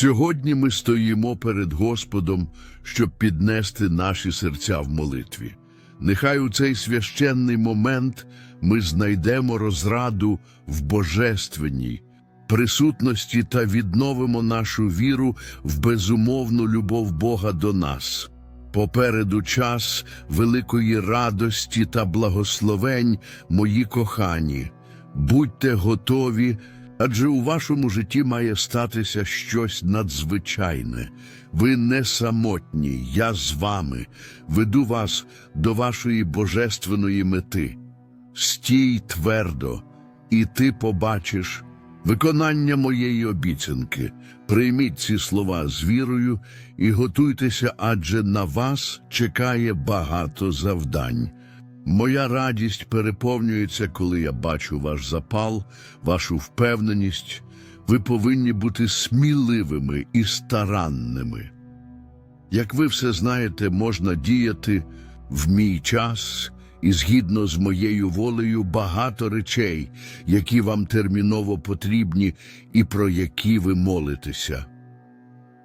Сьогодні ми стоїмо перед Господом, щоб піднести наші серця в молитві. Нехай у цей священний момент ми знайдемо розраду в божественній присутності та відновимо нашу віру в безумовну любов Бога до нас. Попереду час великої радості та благословень, мої кохані. Будьте готові, адже у вашому житті має статися щось надзвичайне. Ви не самотні, я з вами, веду вас до вашої божественної мети. Стій твердо, і ти побачиш виконання моєї обіцянки. Прийміть ці слова з вірою і готуйтеся, адже на вас чекає багато завдань. Моя радість переповнюється, коли я бачу ваш запал, вашу впевненість. Ви повинні бути сміливими і старанними. Як ви все знаєте, можна діяти в мій час і згідно з моєю волею багато речей, які вам терміново потрібні і про які ви молитеся.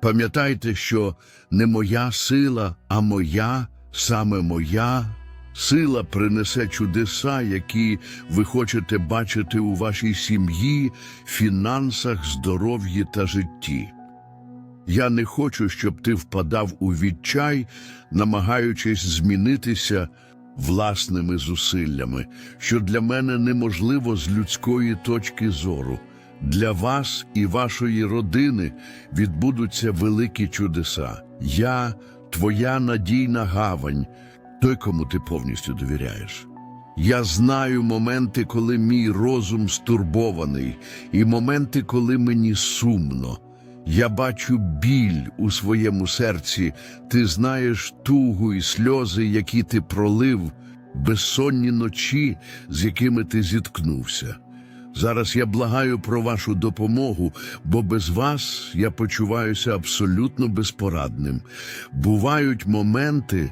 Пам'ятайте, що не моя сила, а моя, саме моя сила принесе чудеса, які ви хочете бачити у вашій сім'ї, фінансах, здоров'ї та житті. Я не хочу, щоб ти впадав у відчай, намагаючись змінитися власними зусиллями, що для мене неможливо з людської точки зору. Для вас і вашої родини відбудуться великі чудеса. Я твоя надійна гавань, той, кому ти повністю довіряєш. Я знаю моменти, коли мій розум стурбований, і моменти, коли мені сумно. Я бачу біль у своєму серці, ти знаєш тугу і сльози, які ти пролив, безсонні ночі, з якими ти зіткнувся. Зараз я благаю про вашу допомогу, бо без вас я почуваюся абсолютно безпорадним. Бувають моменти,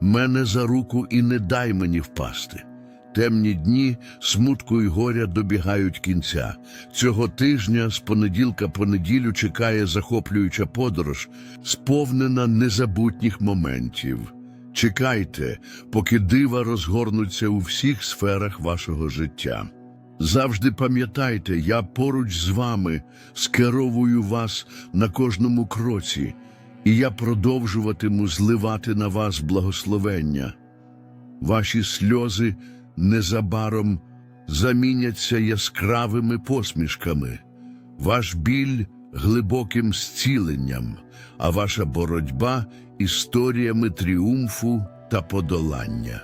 мене за руку і не дай мені впасти. Темні дні смутку і горя добігають кінця. Цього тижня з понеділка по неділю чекає захоплююча подорож, сповнена незабутніх моментів. Чекайте, поки дива розгорнуться у всіх сферах вашого життя. Завжди пам'ятайте, я поруч з вами скеровую вас на кожному кроці, і я продовжуватиму зливати на вас благословення. Ваші сльози незабаром заміняться яскравими посмішками, ваш біль глибоким зціленням, а ваша боротьба історіями тріумфу та подолання.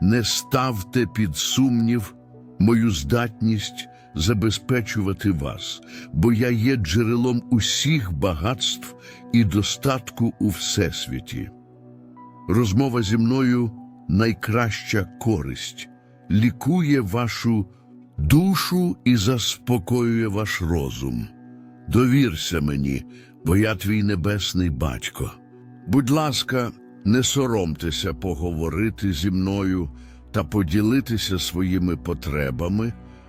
Не ставте під сумнів мою здатність забезпечувати вас, бо я є джерелом усіх багатств і достатку у всесвіті. Розмова зі мною найкраща користь, лікує вашу душу і заспокоює ваш розум. Довірся мені, бо я твій небесний батько. Будь ласка, не соромтеся поговорити зі мною та поділитися своїми потребами,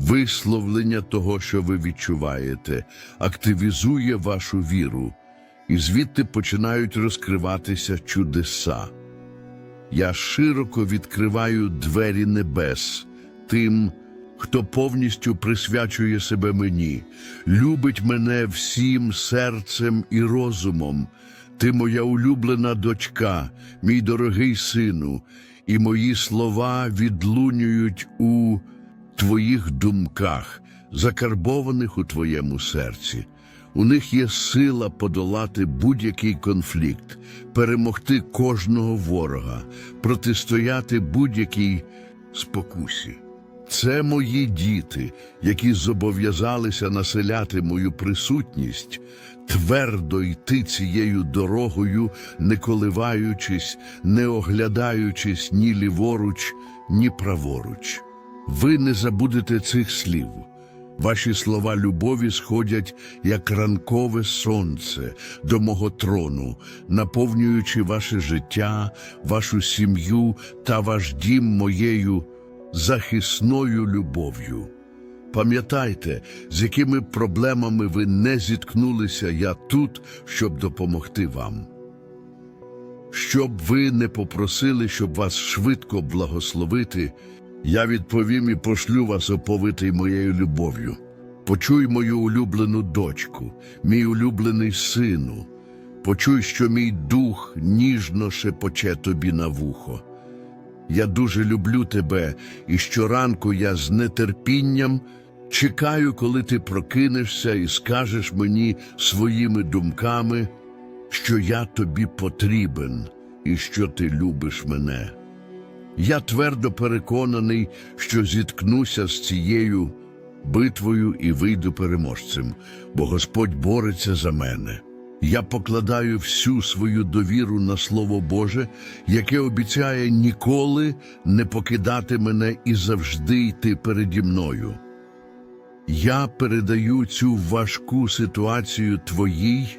Висловлення того, що ви відчуваєте, активізує вашу віру, і звідти починають розкриватися чудеса. Я широко відкриваю двері небес тим, хто повністю присвячує себе мені, любить мене всім серцем і розумом, Ти моя улюблена дочка, мій дорогий сину, і мої слова відлунюють у твоїх думках, закарбованих у твоєму серці. У них є сила подолати будь-який конфлікт, перемогти кожного ворога, протистояти будь-якій спокусі. Це мої діти, які зобов'язалися населяти мою присутність, твердо йти цією дорогою, не коливаючись, не оглядаючись ні ліворуч, ні праворуч. Ви не забудете цих слів. Ваші слова любові сходять, як ранкове сонце до мого трону, наповнюючи ваше життя, вашу сім'ю та ваш дім моєю захисною любов'ю. Пам'ятайте, з якими проблемами ви не зіткнулися, я тут, щоб допомогти вам. Щоб ви не попросили, щоб вас швидко благословити, я відповім і пошлю вас оповитий моєю любов'ю. Почуй мою улюблену дочку, мій улюблений сину. Почуй, що мій дух ніжно шепоче тобі на вухо. Я дуже люблю тебе, і щоранку я з нетерпінням чекаю, коли ти прокинешся і скажеш мені своїми думками, що я тобі потрібен і що ти любиш мене. Я твердо переконаний, що зіткнуся з цією битвою і вийду переможцем, бо Господь бореться за мене. Я покладаю всю свою довіру на Слово Боже, яке обіцяє ніколи не покидати мене і завжди йти переді мною. Я передаю цю важку ситуацію Твоїй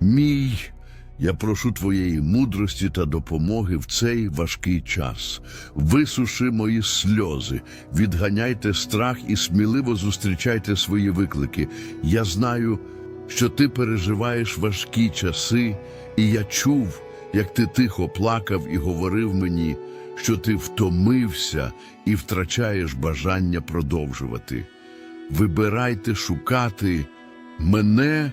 мій, я прошу Твоєї мудрості та допомоги в цей важкий час. Висуши мої сльози, відганяйте страх і сміливо зустрічайте свої виклики. Я знаю, що ти переживаєш важкі часи, і я чув, як ти тихо плакав і говорив мені, що ти втомився і втрачаєш бажання продовжувати. Вибирайте шукати мене,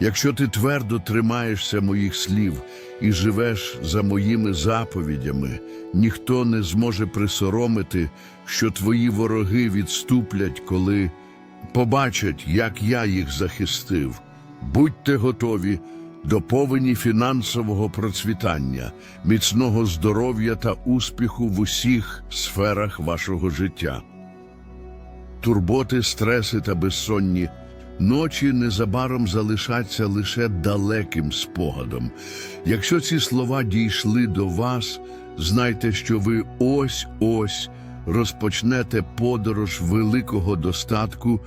Якщо ти твердо тримаєшся моїх слів і живеш за моїми заповідями, ніхто не зможе присоромити, що твої вороги відступлять, коли побачать, як я їх захистив. Будьте готові до повені фінансового процвітання, міцного здоров'я та успіху в усіх сферах вашого життя. Турботи, стреси та безсонні ночі незабаром залишаться лише далеким спогадом. Якщо ці слова дійшли до вас, знайте, що ви ось-ось розпочнете подорож великого достатку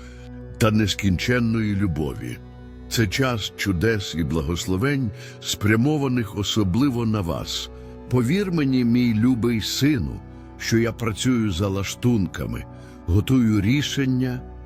та нескінченної любові. Це час чудес і благословень, спрямованих особливо на вас. Повір мені, мій любий сину, що я працюю за лаштунками, готую рішення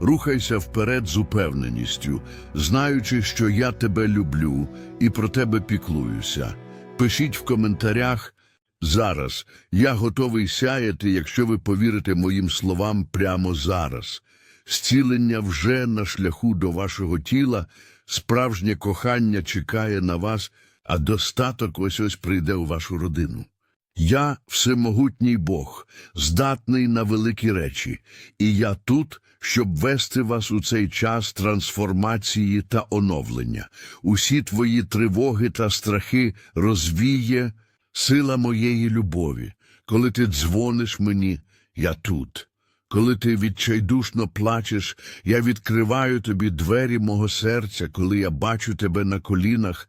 Рухайся вперед з упевненістю, знаючи, що я тебе люблю і про тебе піклуюся. Пишіть в коментарях зараз. Я готовий сяяти, якщо ви повірите моїм словам прямо зараз. Зцілення вже на шляху до вашого тіла, справжнє кохання чекає на вас, а достаток ось ось прийде у вашу родину. Я всемогутній Бог, здатний на великі речі, і я тут, щоб вести вас у цей час трансформації та оновлення. Усі твої тривоги та страхи розвіє сила моєї любові. Коли ти дзвониш мені, я тут. Коли ти відчайдушно плачеш, я відкриваю тобі двері мого серця, коли я бачу тебе на колінах,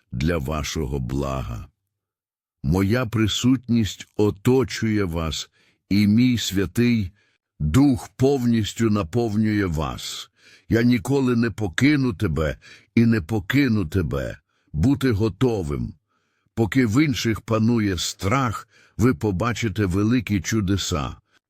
для вашого блага. Моя присутність оточує вас, і мій святий Дух повністю наповнює вас. Я ніколи не покину тебе і не покину тебе. Бути готовим. Поки в інших панує страх, ви побачите великі чудеса.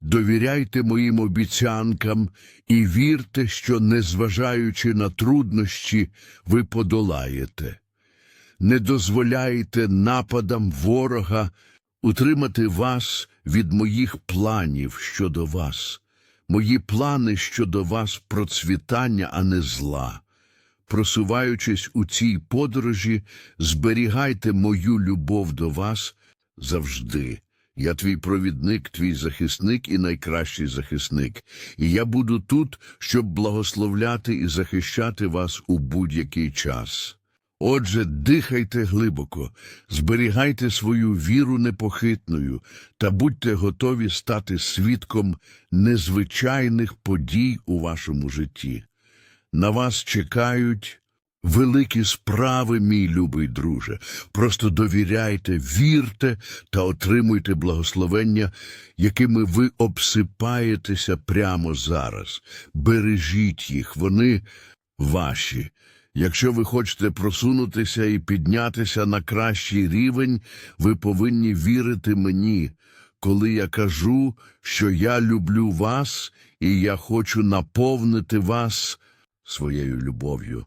довіряйте моїм обіцянкам і вірте, що, незважаючи на труднощі, ви подолаєте. Не дозволяйте нападам ворога утримати вас від моїх планів щодо вас. Мої плани щодо вас процвітання, а не зла. Просуваючись у цій подорожі, зберігайте мою любов до вас завжди. Я твій провідник, твій захисник і найкращий захисник, і я буду тут, щоб благословляти і захищати вас у будь-який час. Отже, дихайте глибоко, зберігайте свою віру непохитною та будьте готові стати свідком незвичайних подій у вашому житті. На вас чекають великі справи, мій любий друже. Просто довіряйте, вірте та отримуйте благословення, якими ви обсипаєтеся прямо зараз. Бережіть їх, вони ваші. Якщо ви хочете просунутися і піднятися на кращий рівень, ви повинні вірити мені, коли я кажу, що я люблю вас і я хочу наповнити вас своєю любов'ю.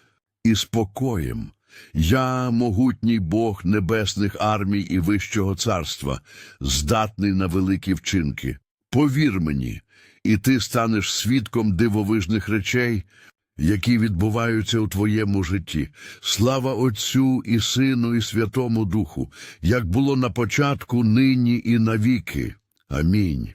і спокоєм. Я, могутній Бог небесних армій і Вищого царства, здатний на великі вчинки. Повір мені, і ти станеш свідком дивовижних речей, які відбуваються у твоєму житті. Слава Отцю і Сину, і Святому Духу, як було на початку, нині і навіки. Амінь.